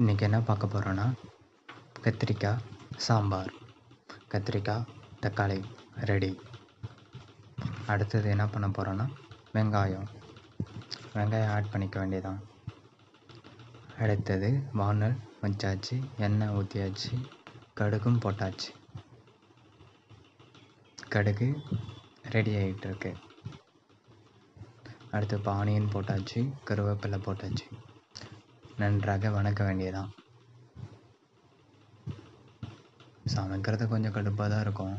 இன்றைக்கி என்ன பார்க்க போகிறோன்னா கத்திரிக்காய் சாம்பார் கத்திரிக்காய் தக்காளி ரெடி. அடுத்தது என்ன பண்ண போகிறோன்னா வெங்காயம். வெங்காயம் ஆட் பண்ணிக்க வேண்டியதான் அடுத்தது வானல் வச்சாச்சு எண்ணெய் ஊற்றியாச்சு கடுகும் போட்டாச்சு. கடுகு ரெடி ஆகிட்டு இருக்கு அடுத்து இப்போ ஆனியன் போட்டாச்சு கருவேப்பிலை போட்டாச்சு. நன்றாக வணக்க வேண்டியதான் சமைக்கிறது கொஞ்சம் கடுப்பாக தான் இருக்கும்.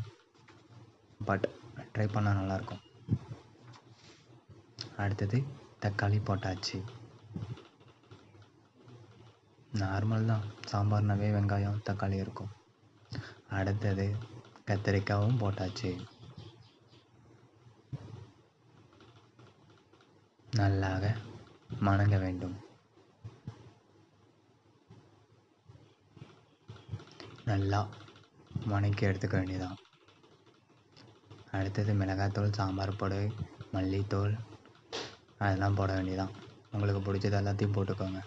பட் ட்ரை பண்ணால் நல்லாயிருக்கும். அடுத்தது தக்காளி போட்டாச்சு. நார்மல் தான். சாம்பார்னாவே வெங்காயம் தக்காளி இருக்கும். அடுத்தது கத்திரிக்காயும் போட்டாச்சு. நல்லாக மணங்க வேண்டும். நல்லா வணக்கி எடுத்துக்க வேண்டியதான் அடுத்தது மிளகாத்தூள் சாம்பார் பொடி மல்லித்தூள் அதெல்லாம் போட வேண்டியதான் உங்களுக்கு பிடிச்சது எல்லாத்தையும் போட்டுக்கோங்க.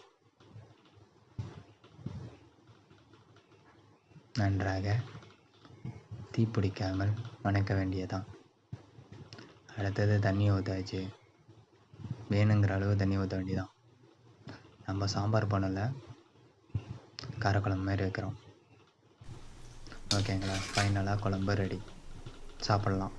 நன்றாக தீ பிடிக்காமல் வணக்க வேண்டியதான் அடுத்தது தண்ணி ஊற்றாச்சு வேணுங்கிற அளவு தண்ணி ஊற்ற வேண்டியதான் நம்ம சாம்பார் பண்ணலை. காரக்குழம்பு மாதிரி வைக்கிறோம். ஓகேங்களா? ஃபைனலாக குழம்பு ரெடி சாப்பிட்லாம்.